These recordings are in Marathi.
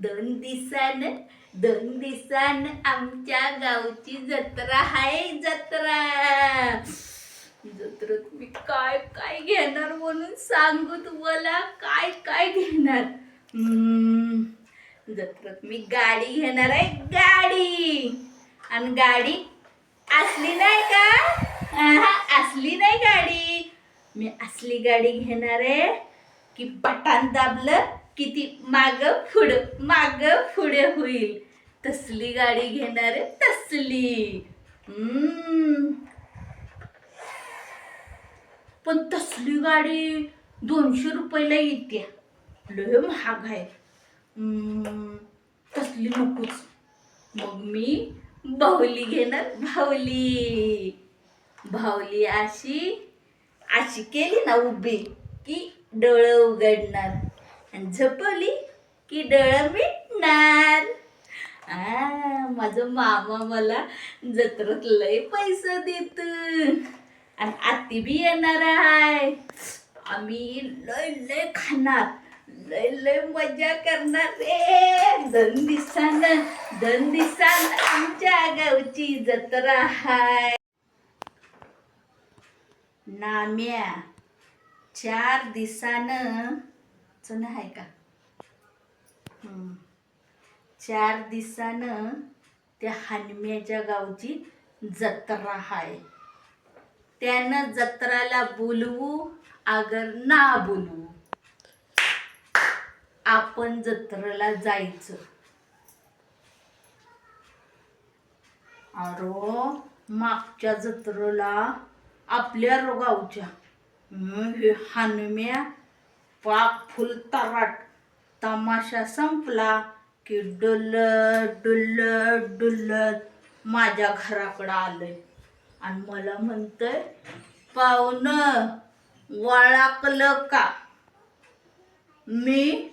दोन दिसान दोन दिसान आमच्या गावची जत्रा आहे जत्रा. जत्रेत मी काय काय घेणार म्हणून सांगू तुम्हाला? काय काय घेणार? हम्म, जत्रेत मी गाडी घेणार आहे गाडी. आणि गाडी असली नाही का? असली नाही गाडी. मी असली गाडी घेणार आहे की बटन दाबलं किती माग पुढं माग पुढे होईल. तसली गाडी घेणार तसली. पण तसली गाडी दोनशे रुपयाला येते. लय महाग आहे. तसली नकोच. मग मी बाहुली घेणार भावली भावली अशी अशी केली ना उभी की डोळं उघडणार. आणि झोपवली की डळ मिटणार. आ माझं मामा मला जत्रेत लय पैसे देत आणि आत्ती बी येणार आहे. आम्ही लय लय खाणार. लय लय मजा करणार रे. दोन दिसान दोन दिसान आमच्या गावची जत्रा हाय. नाम्या चार दिसानं चण आहे का? चार दिसानं त्या हनम्याच्या गावची जत्रा आहे त्यानं जत्राला बोलवू अगर ना बोलवू. आपण जत्रेला जायचं. अरो मागच्या जत्रेला आपल्या गावच्या. हम्म, हनुम्या पाक फुल तमाशा संपला की डुलत डुलत डुलत माझ्या घराकडं आलंय. आणि मला म्हणतंय पाहुणं वळाकलं का? मी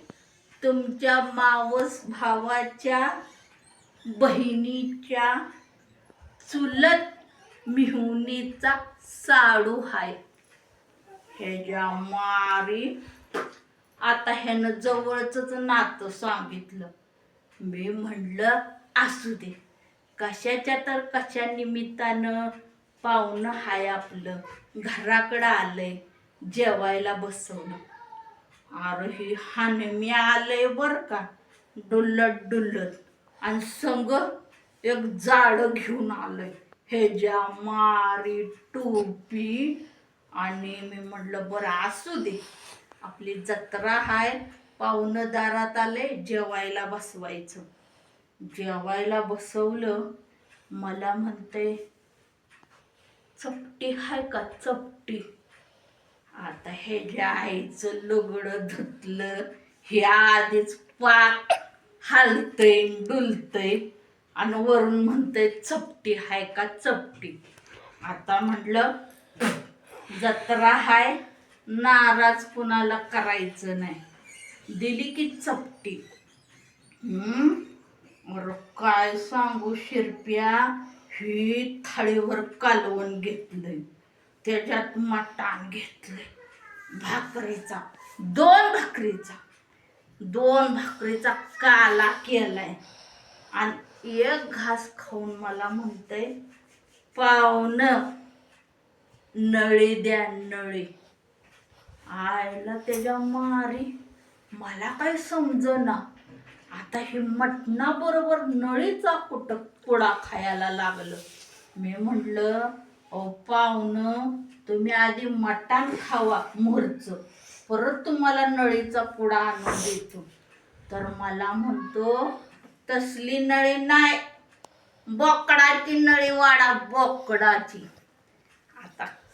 तुमच्या मावस भावाच्या बहिणीच्या चुलत मिहुनीचा साडू हाय. ह्याच्या मारी आता ह्यानं जवळच नातं सांगितलं. मी म्हणलं असू दे. कशाच्या तर कशा निमित्तानं पाहुणं हाय आपलं. घराकडं आलंय जेवायला बसवलं. अरे ही हानमी आलंय बर का? डुल्लत डुल्लत. आणि संग एक जाड घेऊन आलंय. ह्याच्या मारी टोपी. आणि मी म्हटलं बरं असू दे. आपली जत्रा हाय पाहुणं दारात आले जेवायला बसवायचं. जेवायला बसवलं मला म्हणते चपटी हाय का चपटी? आता हे जायचं आईचं लुगडं धुतलं हे आधीच पाक हालतय डुलतय. आणि वरून म्हणते चपटी हाय का चपटी? आता म्हटलं जत्रा हाय नाराज कुणाला करायचं नाही. दिली की चपटी. अरे काय सांगू शिरप्या? ही थाळीवर कालवून घेतलंय. त्याच्यात मटाण घेतलंय. भाकरीचा. दोन भाकरीचा. दोन भाकरीचा काला केलाय. आणि एक घास खाऊन मला म्हणतंय पाहुणं नळी द्या नळी. आईला त्याच्या मारी. मला काय समजना. आता हे मटणाबरोबर नळीचा कुट कुडा खायला लागलं. मी म्हणलं अहो पाहुणं तुम्ही आधी मटण खावा मोरचं परत तुम्हाला नळीचा पुडा आणून देतो. तर मला म्हणतो तसली नळी नाही. बोकडाची नळी वाडा बोकडाची.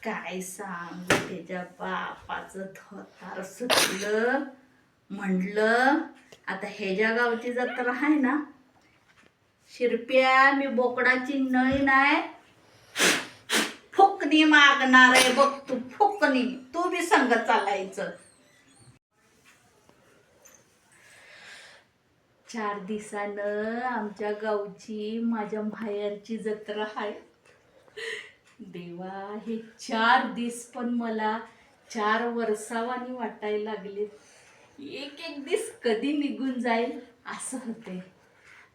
काय सांग त्याच्या बापाचं थार सुटलं. म्हटलं आता ह्याच्या गावची जत्रा आहे ना शिरप्या मी बोकडाची नळी नाही फुकणी मागणार आहे बघ तू फुकणी. तू बी संग चालायचं. चार दिसानं आमच्या गावची माझ्या माहेरची जत्रा आहे. देवा हे चार दिस पण मला चार वर्षावानी वाटायला लागले. एक एक दिस कधी निघून जाईल असं होते.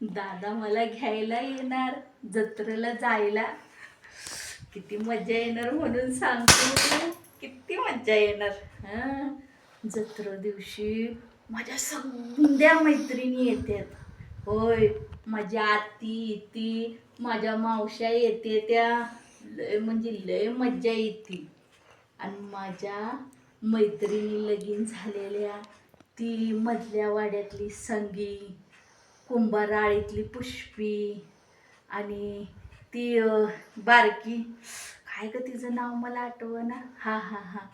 दादा मला घ्यायला येणार जत्रेला जायला. किती मजा येणार म्हणून सांगतो किती मजा येणार. हां? जत्रा दिवशी माझ्या सगळ्या मैत्रिणी येतात होय माझ्या आती इती माझ्या मावश्या येते त्या लय म्हणजे लय मज्जा येते. आणि माझ्या मैत्रिणी लगीन झालेल्या ती मधल्या वाड्यातली संगी कुंभाराळीतली पुष्पी आणि ती बारकी. काय ग तिचं नाव मला आठवना? हा हा हा.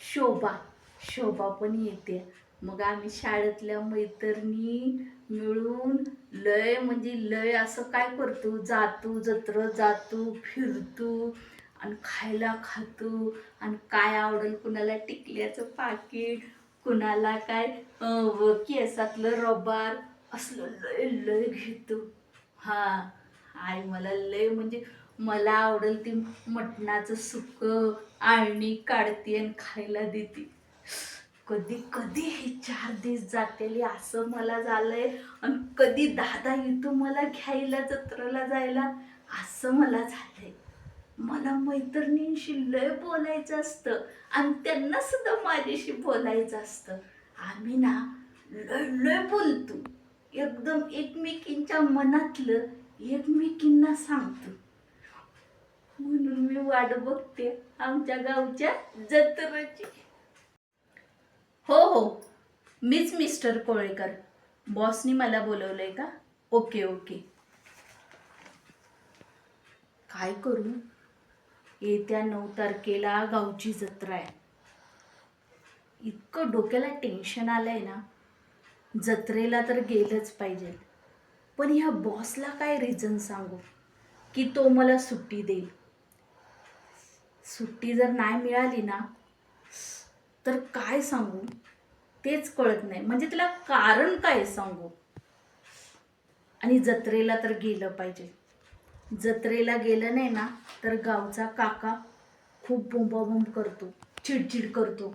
शोभा. शोभा पण येते. मग आम्ही शाळेतल्या मैत्रिणी मिळून लय म्हणजे लय असं काय करतो? जातो जत्र जातो फिरतो आणि खायला खातो आणि काय आवडेल कुणाला टिकल्याचं पाकिट कुणाला काय केसातलं रबार असलं लय लय घेतो. हा आई मला लय म्हणजे मला आवडेल ती मटणाचं सुक आळणी काढते आणि खायला देते. कधी कधी हे चार दिवस जातेली असं मला झालंय. आणि कधी दादा येतो मला घ्यायला जत्रेला जायला असं मला झालंय. मला मैत्रिणींशी लय बोलायचं असतं आणि त्यांना सुद्धा माझ्याशी बोलायचं असतं. आम्ही ना लय लय बोलतो. एकदम एकमेकींच्या मनातलं एकमेकींना सांगतो. म्हणून मी वाट बघते आमच्या गावच्या जत्रेची. हो हो. मीच मिस्टर कोळेकर. बॉसनी मला बोलवलंय का? Okay okay. काय करू? येत्या नऊ तारखेला गावची जत्रा आहे. इतकं डोक्याला टेन्शन आलंय ना. जत्रेला तर गेलंच पाहिजे. पण ह्या बॉसला काय रिझन सांगू? की तो मला सुट्टी देईल. सुट्टी जर नाही मिळाली ना तर काय सांगू? तेच कळत नाही. म्हणजे त्याला कारण काय सांगू? आणि जत्रेला तर गेलं पाहिजे. जत्रेला गेलं नाही ना तर गावचा काका खूप बोंबाबोंब करतो. चिडचिड करतो.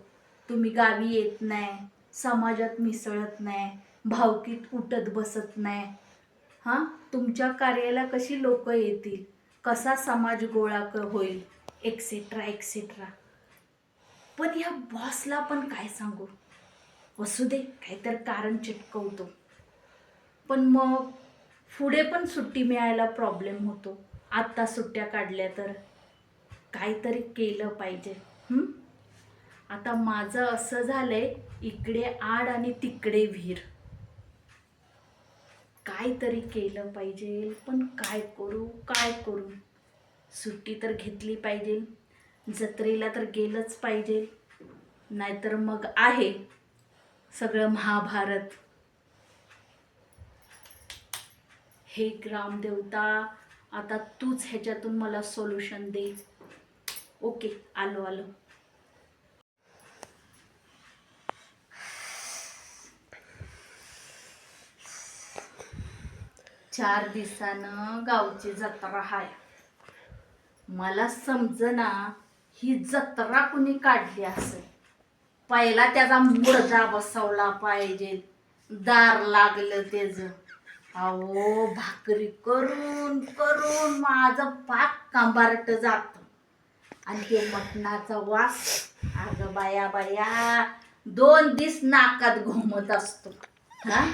तुम्ही गावी येत नाही समाजात मिसळत नाही भावकीत उठत बसत नाही. हां? तुमच्या कार्याला कशी लोक येतील? कसा समाज गोळा होईल? एक्सेट्रा एक्सेट्रा पण ह्या बॉसला पण काय सांगू? असू दे काहीतर कारण चिटकवतो. पण मग पुढे पण सुट्टी मिळायला प्रॉब्लेम होतो. आत्ता सुट्ट्या काढल्या तर काहीतरी केलं पाहिजे. आता माझं असं झालंय इकडे आड आणि तिकडे विहीर काहीतरी केलं पाहिजे पण काय करू काय करू? सुट्टी तर घेतली पाहिजे. जत्रेला तर गेलंच पाहिजे. नाहीतर मग आहे सगळं महाभारत. हे ग्रामदेवता आता तूच ह्याच्यातून मला सोल्युशन दे. ओके आलो आलो. चार दिवसानं गावची जत्रा हाय. मला समजना ही जत्रा कुणी काढली असेल? पहिला त्याचा मुडदा बसवला पाहिजे. दार लागलं त्याच. अहो भाकरी करून करून माझं पाक कांबारट जात. आणि ते मटणाचा वास अगं बाया बाया दोन दिस नाकात घुमत असतो. हा?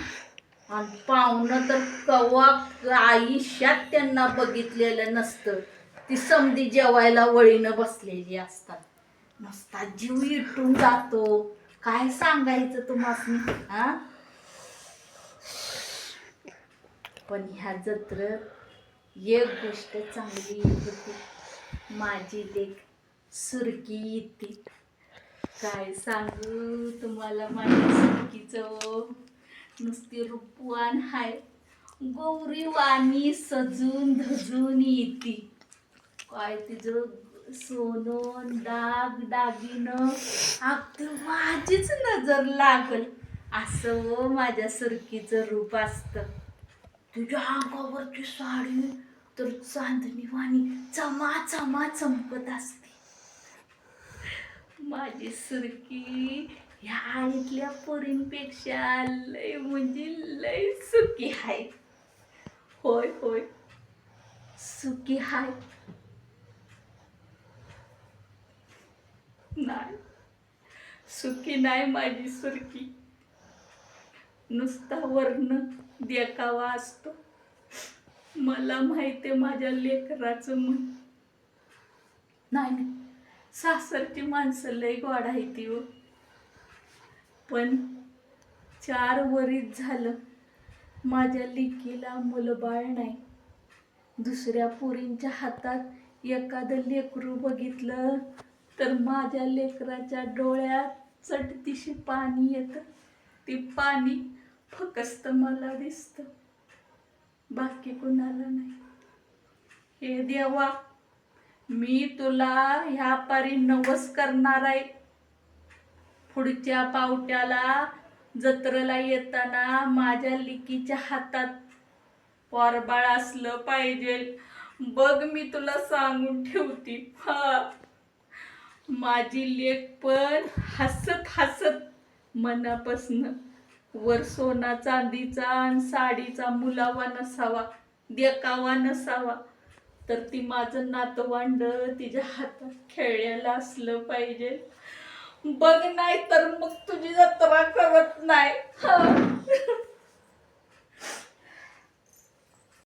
आणि पाहुणं तर कवा आयुष्यात त्यांना बघितलेलं नसतं. ती समधी जेवायला वळीनं बसलेली असतात. नुसता जीव इटून जातो. काय सांगायचं तुम्हाला हा? पण ह्या जत्र एक गोष्ट चांगली होती. माझी लेख सुरकी येते काय सांगू तुम्हाला माझ्या सुरकीचं? नुसती रूपवान हाय. गौरी वाणी सजून धजून येते काय तिचं सोनं दाग दागिनं. अगदी माझीच नजर लागल. असं व माझ्या सुरकीचं रूप असतं. तुझ्या अंगावरची साडी तर चांदणी वाणी चमा चमा चमकत असते. माझी सुरकी ह्या इथल्या पोरींपेक्षा लय म्हणजे लय सुखी हाय. होय होय. सुखी हाय. नाही. सुखी नाही माझी सुरकी नुसता वर्ण देखावा असतो. मला माहिती आहे माझ्या लेकराचं मन. नाही नाही. सासरची माणसं लय गोड आहे ती हो. पण चार वरीत झालं माझ्या लेकीला मुलबाळ नाही. दुसऱ्या पोरींच्या हातात एखादं लेकरू बघितलं तर माझ्या लेकराच्या डोळ्यात चटतीशी पाणी येतं. ती पाणी फकस्त मला दिसतं. बाकी कुणाला नाही. हे देवा मी तुला ह्या पारी नवस करणार आहे. पुढच्या पावट्याला जत्रेला येताना माझ्या लिकीच्या हातात पोरबाळ असलं पाहिजे. बघ मी तुला सांगून ठेवती. हा. माझी लेख पण हसत हसत मनापासनं वर सोना चांदीचा आणि साडीचा मुलावा नसावा देकावा नसावा. तर ती माझं नातवांड तिच्या हातात खेळलेलं असलं पाहिजे. बघ नाही तर मग तुझी जत्रा करत नाही. हा.